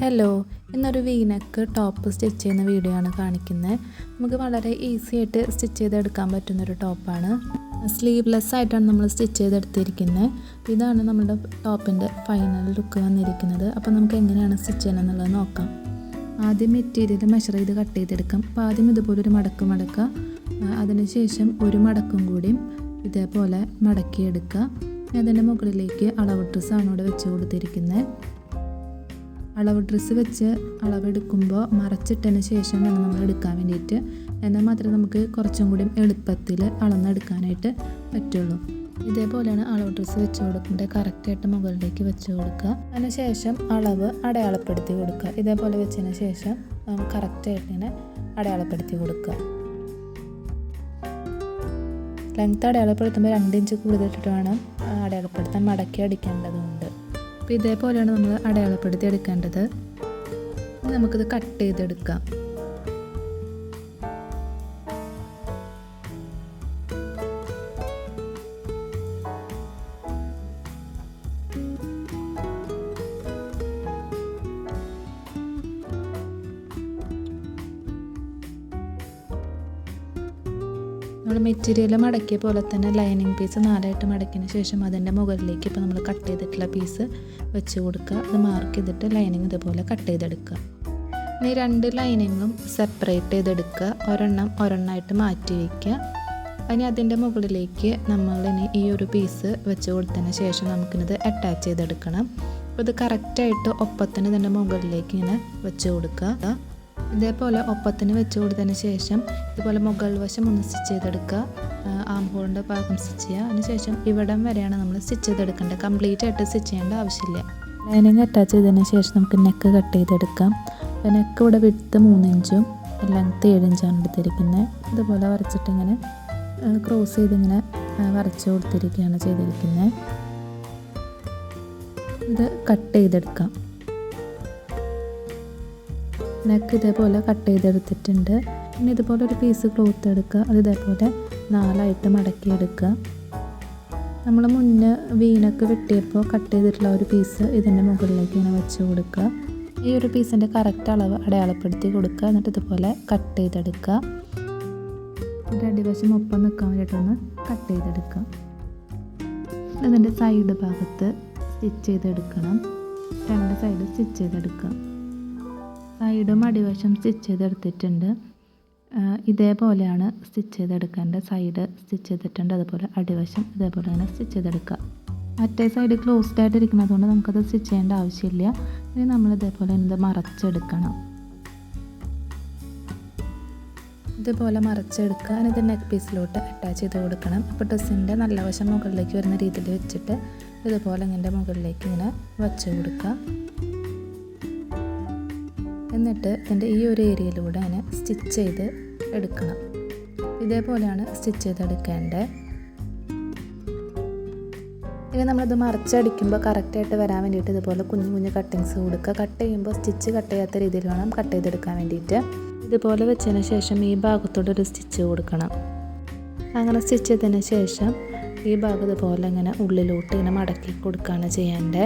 Hello ഇന്നൊരു വീനക്ക് top stitch ചെയ്യുന്ന വീഡിയോ ആണ് കാണിക്കുന്നത് നമുക്ക് വളരെ ഈസി ആയിട്ട് സ്റ്റിച്ച് ചെയ്തെടുക്കാൻ പറ്റുന്നൊരു ടോപ്പാണ് സ്ലീവ്ലെസ് ആയിട്ടാണ് നമ്മൾ സ്റ്റിച്ച് ചെയ്തെടുത്തിരിക്കുന്നത് ഇതാണ് നമ്മുടെ ടോപ്പിന്റെ ഫൈനൽ ലുക്ക് വന്നിരിക്കുന്നത്. അപ്പോൾ നമുക്ക് എങ്ങനെയാണ് സ്റ്റിച്ച് ചെയ്യണമെന്നുള്ളത് നോക്കാം. ആദ്യം മെറ്റീരിയൽ മെഷർ ചെയ്ത് കട്ട് ചെയ്തെടുക്കാം. അപ്പോൾ ആദ്യം ഇതുപോലെ ഒരു മടക്ക് മടക്കുക. അതിനുശേഷം ഒരു മടക്കും കൂടിയും ഇതേപോലെ മടക്കിയെടുക്കുക. അതിന്റെ മുകളിലേക്ക് അളവ് ഡ്രസ്സാണ് ഇവിടെ വെച്ച് കൊടുത്തിരിക്കുന്നത് അളവ് ഡ്രസ്സ് വെച്ച് അളവെടുക്കുമ്പോൾ മറച്ചിട്ടതിന് ശേഷം വേണം നമ്മൾ എടുക്കാൻ വേണ്ടിയിട്ട്. എന്നാൽ മാത്രമേ നമുക്ക് കുറച്ചും കൂടി എളുപ്പത്തിൽ അളന്നെടുക്കാനായിട്ട് പറ്റുള്ളൂ. ഇതേപോലെയാണ് അളവ് ഡ്രസ്സ് വെച്ച് കൊടുക്കേണ്ടത് കറക്റ്റായിട്ട് മുകളിലേക്ക് വെച്ച് കൊടുക്കുക. അതിന് ശേഷം അളവ് അടയാളപ്പെടുത്തി കൊടുക്കുക. ഇതേപോലെ വെച്ചതിന് ശേഷം കറക്റ്റായിട്ട് ഇങ്ങനെ അടയാളപ്പെടുത്തി കൊടുക്കുക. ലെങ്ത് അടയാളപ്പെടുത്തുമ്പോൾ രണ്ട് ഇഞ്ച് കൂടുതലിട്ടിട്ട് വേണം അടയാളപ്പെടുത്താൻ. മടക്കി അടിക്കേണ്ടതുണ്ട്. അപ്പോൾ ഇതേപോലെയാണ് നമ്മൾ അടയാളപ്പെടുത്തി എടുക്കേണ്ടത് നമുക്കിത് കട്ട് ചെയ്തെടുക്കാം. നമ്മൾ മെറ്റീരിയൽ മടക്കിയ പോലെ തന്നെ ലൈനിങ് പീസ് നാലായിട്ട് മടക്കിയതിന് ശേഷം അതിന്റെ മുകളിലേക്ക് ഇപ്പോൾ നമ്മൾ കട്ട് ചെയ്തിട്ടുള്ള പീസ് വെച്ച് കൊടുക്കുക. അത് മാർക്ക് ചെയ്തിട്ട് ലൈനിങ് ഇതുപോലെ കട്ട് ചെയ്തെടുക്കുക. ഇനി രണ്ട് ലൈനിങ്ങും സെപ്പറേറ്റ് ചെയ്തെടുക്കുക. ഒരെണ്ണം ഒരെണ്ണമായിട്ട് മാറ്റി വയ്ക്കുക. ഇനി അതിന്റെ മുകളിലേക്ക് നമ്മൾ ഇനി ഈ ഒരു പീസ് വെച്ച് കൊടുത്തതിന് ശേഷം നമുക്കിത് അറ്റാച്ച് ചെയ്തെടുക്കണം. അപ്പോൾ ഇത് കറക്റ്റായിട്ട് ഒപ്പത്തിന് ഇതിന്റെ മുകളിലേക്ക് ഇങ്ങനെ വെച്ച് കൊടുക്കുക. ഇതേപോലെ ഒപ്പത്തിന് വെച്ച് കൊടുത്തതിന് ശേഷം ഇതുപോലെ മുകൾ വശം ഒന്ന് സ്റ്റിച്ച് ചെയ്തെടുക്കുക. ആം ഹോളിന്റെ ഭാഗം സ്റ്റിച്ച് ചെയ്യുക. അതിനുശേഷം ഇവിടം വരെയാണ് നമ്മൾ സ്റ്റിച്ച് ചെയ്തെടുക്കേണ്ടത്. കംപ്ലീറ്റ് ആയിട്ട് സ്റ്റിച്ച് ചെയ്യേണ്ട ആവശ്യമില്ല. ലൈനിങ് അറ്റാച്ച് ചെയ്തതിന് ശേഷം നമുക്ക് നെക്ക് കട്ട് ചെയ്തെടുക്കാം. അപ്പോൾ നെക്ക് ഇവിടെ വിട്ട് മൂന്നിഞ്ചും ലെങ്ത്ത് ഏഴിഞ്ചാണ് എടുത്തിരിക്കുന്നത്. ഇതുപോലെ വരച്ചിട്ടിങ്ങനെ ക്രോസ് ചെയ്തിങ്ങനെ വരച്ച് കൊടുത്തിരിക്കുകയാണ് ചെയ്തിരിക്കുന്നത്. ഇത് കട്ട് ചെയ്തെടുക്കാം. നെക്ക് ഇതേപോലെ കട്ട് ചെയ്തെടുത്തിട്ടുണ്ട്. പിന്നെ ഇതുപോലെ ഒരു പീസ് ക്ലോത്ത് എടുക്കുക. അത് ഇതേപോലെ നാലായിട്ട് മടക്കിയെടുക്കുക. നമ്മൾ മുന്നേ വീനൊക്കെ വെട്ടിയപ്പോൾ കട്ട് ചെയ്തിട്ടുള്ള ഒരു പീസ് ഇതിന്റെ മുകളിലേക്ക് ഇങ്ങനെ വെച്ച് കൊടുക്കുക. ഈ ഒരു പീസിന്റെ കറക്റ്റ് അളവ് അടയാളപ്പെടുത്തി കൊടുക്കുക. എന്നിട്ട് ഇതുപോലെ കട്ട് ചെയ്തെടുക്കുക. എന്നിട്ട് അടിവശം ഒപ്പം നിൽക്കാൻ വേണ്ടിയിട്ടൊന്ന് കട്ട് ചെയ്തെടുക്കുക. അതിന്റെ സൈഡ് ഭാഗത്ത് സ്റ്റിച്ച് ചെയ്തെടുക്കണം. രണ്ട് സൈഡ് സ്റ്റിച്ച് ചെയ്തെടുക്കുക. സൈഡും അടിവശം സ്റ്റിച്ച് ചെയ്തെടുത്തിട്ടുണ്ട്. ഇതേപോലെയാണ് സ്റ്റിച്ച് ചെയ്തെടുക്കേണ്ടത്. സൈഡ് സ്റ്റിച്ച് ചെയ്തിട്ടുണ്ട്. അതുപോലെ അടിവശം ഇതേപോലെ തന്നെ സ്റ്റിച്ച് ചെയ്തെടുക്കുക. മറ്റേ സൈഡ് ക്ലോസ്ഡ് ആയിട്ട് ഇരിക്കുന്നത് കൊണ്ട് നമുക്കത് സ്റ്റിച്ച് ചെയ്യേണ്ട ആവശ്യമില്ല. ഇനി നമ്മൾ ഇതേപോലെ ഇത് മറച്ചെടുക്കണം? ഇതുപോലെ മറച്ചെടുക്കുക. ഇത് നെക്ക് പീസിലോട്ട് അറ്റാച്ച് ചെയ്ത് കൊടുക്കണം. അപ്പോൾ ഡ്രസ്സിന്റെ നല്ല വശം മുകളിലേക്ക് വരുന്ന രീതിയിൽ വെച്ചിട്ട് ഇതുപോലെ ഇങ്ങനെ മുകളിലേക്ക് ഇങ്ങനെ വച്ച് കൊടുക്കുക. എന്നിട്ട് ഇതിന്റെ ഈ ഒരു ഏരിയയിലൂടെ അതിനെ സ്റ്റിച്ച് ചെയ്ത് എടുക്കണം. ഇതേപോലെയാണ് സ്റ്റിച്ച് ചെയ്തെടുക്കേണ്ടത്. ഇനി നമ്മളിത് മറിച്ചടിക്കുമ്പോൾ കറക്റ്റായിട്ട് വരാൻ വേണ്ടിയിട്ട് ഇതുപോലെ കുഞ്ഞു കുഞ്ഞു കട്ടിങ്സ് കൊടുക്കുക. കട്ട് ചെയ്യുമ്പോൾ സ്റ്റിച്ച് കട്ട് ചെയ്യാത്ത രീതിയിൽ വേണം കട്ട് ചെയ്തെടുക്കാൻ വേണ്ടിയിട്ട്. ഇതുപോലെ വെച്ചതിന് ശേഷം ഈ ഭാഗത്തോടെ ഒരു സ്റ്റിച്ച് കൊടുക്കണം. അങ്ങനെ സ്റ്റിച്ച് ചെയ്തതിന് ശേഷം ഈ ഭാഗം ഇതുപോലെ ഇങ്ങനെ ഉള്ളിലോട്ട് ഇങ്ങനെ മടക്കി കൊടുക്കുകയാണ് ചെയ്യേണ്ടത്.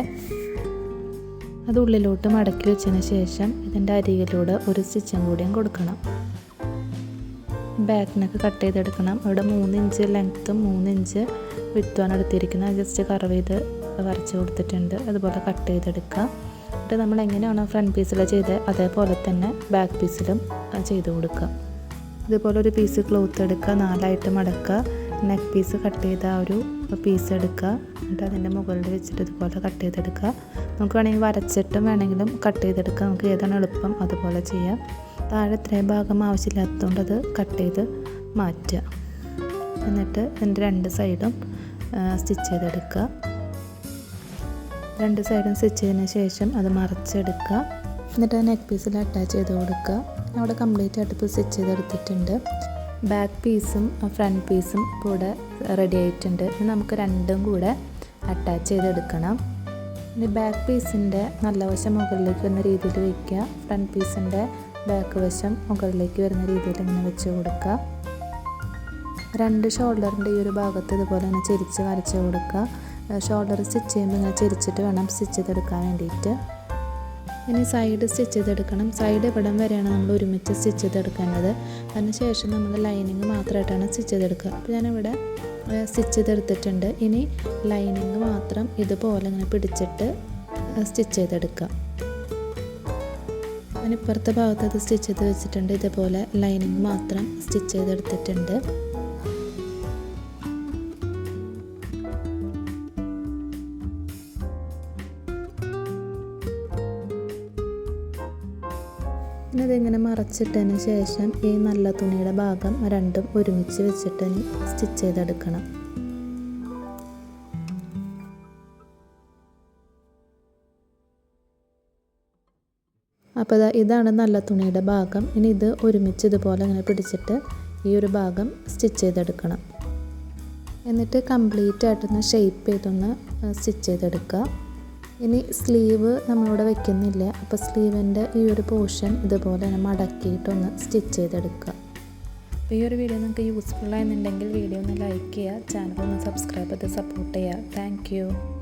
അത് ഉള്ളിലോട്ട് മടക്കി വെച്ചതിന് ശേഷം ഇതിന്റെ അരികിലൂടെ ഒരു സ്റ്റിച്ചും കൂടിയും കൊടുക്കണം. ബാക്കിനൊക്കെ കട്ട് ചെയ്തെടുക്കണം. ഇവിടെ മൂന്ന് ഇഞ്ച് ലെങ്ത്തും മൂന്ന് ഇഞ്ച് വിത്തുമാണ് എടുത്തിരിക്കുന്നത്. ജസ്റ്റ് കറവ് ചെയ്ത് വരച്ച് കൊടുത്തിട്ടുണ്ട്. അതുപോലെ കട്ട് ചെയ്തെടുക്കുക എന്നിട്ട് നമ്മൾ എങ്ങനെയാണോ ഫ്രണ്ട് പീസിൽ ചെയ്ത് അതേപോലെ തന്നെ ബാക്ക് പീസിലും ചെയ്ത് കൊടുക്കുക ഇതുപോലെ ഒരു പീസ് ക്ലോത്ത് എടുക്കുക നാലായിട്ട് മടക്കുക. നെക്ക് പീസ് കട്ട് ചെയ്ത ആ ഒരു പീസ് എടുക്കുക. എന്നിട്ട് അതിന്റെ മുകളിൽ വെച്ചിട്ട് ഇതുപോലെ കട്ട് ചെയ്തെടുക്കുക. നമുക്ക് വേണമെങ്കിൽ വരച്ചിട്ടും വേണമെങ്കിലും കട്ട് ചെയ്തെടുക്കുക നമുക്ക് ഏതാണ് എളുപ്പം അതുപോലെ ചെയ്യാം. താഴെ ഇത്രയും ഭാഗം ആവശ്യമില്ലാത്തതുകൊണ്ട് അത് കട്ട് ചെയ്ത് മാറ്റുക. എന്നിട്ട് ഇതിന്റെ രണ്ട് സൈഡും സ്റ്റിച്ച് ചെയ്തെടുക്കുക. രണ്ട് സൈഡും സ്റ്റിച്ച് ചെയ്തതിന് ശേഷം അത് മറച്ചെടുക്കുക. എന്നിട്ട് നെക്ക് പീസിൽ അറ്റാച്ച് ചെയ്ത് കൊടുക്കുക. അവിടെ കംപ്ലീറ്റ് ആയിട്ട് ഇപ്പോൾ സ്റ്റിച്ച് ചെയ്തെടുത്തിട്ടുണ്ട്. ബാക്ക് പീസും ഫ്രണ്ട് പീസും കൂടെ റെഡി ആയിട്ടുണ്ട്. നമുക്ക് രണ്ടും കൂടെ അറ്റാച്ച് ചെയ്തെടുക്കണം. ഇനി ബാക്ക് പീസിന്റെ നല്ല വശം മുകളിലേക്ക് വരുന്ന രീതിയിൽ വയ്ക്കുക ഫ്രണ്ട് പീസിന്റെ ബാക്ക് വശം മുകളിലേക്ക് വരുന്ന രീതിയിൽ ഇങ്ങനെ വെച്ച് കൊടുക്കുക. രണ്ട് ഷോൾഡറിന്റെ ഈ ഒരു ഭാഗത്ത് ഇതുപോലെ തന്നെ ചെരിച്ച് വരച്ച് കൊടുക്കുക. ഷോൾഡർ സ്റ്റിച്ച് ചെയ്യുമ്പോൾ ഇങ്ങനെ ചെരിച്ചിട്ട് വേണം സ്റ്റിച്ച് ചെയ്തെടുക്കാൻ വേണ്ടിയിട്ട്. ഇനി സൈഡ് സ്റ്റിച്ച് ചെയ്തെടുക്കണം. സൈഡ് ഇവിടം വരെയാണ് നമ്മൾ ഒരുമിച്ച് സ്റ്റിച്ച് ചെയ്തെടുക്കേണ്ടത്. അതിനുശേഷം നമ്മൾ ലൈനിങ് മാത്രമായിട്ടാണ് സ്റ്റിച്ച് ചെയ്തെടുക്കുക. അപ്പോൾ ഞാനിവിടെ സ്റ്റിച്ച് ചെയ്തെടുത്തിട്ടുണ്ട്. ഇനി ലൈനിങ് മാത്രം ഇതുപോലെ ഇങ്ങനെ പിടിച്ചിട്ട് സ്റ്റിച്ച് ചെയ്തെടുക്കുക. അതിനിപ്പുറത്തെ ഭാഗത്ത് അത് സ്റ്റിച്ച് ചെയ്ത് വെച്ചിട്ടുണ്ട്. ഇതുപോലെ ലൈനിങ് മാത്രം സ്റ്റിച്ച് ചെയ്തെടുത്തിട്ടുണ്ട്. ഇതിങ്ങനെ മറച്ചിട്ടതിന് ശേഷം ഈ നല്ല തുണിയുടെ ഭാഗം രണ്ടും ഒരുമിച്ച് വെച്ചിട്ട് സ്റ്റിച്ച് ചെയ്തെടുക്കണം. അപ്പോൾ ഇതാ ഇതാണ് നല്ല തുണിയുടെ ഭാഗം. ഇനി ഇത് ഒരുമിച്ച് ഇതുപോലെ ഇങ്ങനെ പിടിച്ചിട്ട് ഈ ഒരു ഭാഗം സ്റ്റിച്ച് ചെയ്തെടുക്കണം. എന്നിട്ട് കംപ്ലീറ്റ് ആയിട്ടൊന്ന് ഷെയ്പ്പ് ചെയ്തൊന്ന് സ്റ്റിച്ച് ചെയ്തെടുക്കുക. ഇനി സ്ലീവ് നമ്മളിവിടെ വെക്കുന്നില്ല. അപ്പോൾ സ്ലീവിന്റെ ഈ ഒരു പോർഷൻ ഇതുപോലെ തന്നെ മടക്കിയിട്ടൊന്ന് സ്റ്റിച്ച് ചെയ്തെടുക്കുക അപ്പോൾ ഈ ഒരു വീഡിയോ നിങ്ങൾക്ക് യൂസ്ഫുൾ ആയെന്നുണ്ടെങ്കിൽ വീഡിയോ ഒന്ന് ലൈക്ക് ചെയ്യുക ചാനൽ ഒന്ന് സബ്സ്ക്രൈബ് ചെയ്ത് സപ്പോർട്ട് ചെയ്യുക. താങ്ക്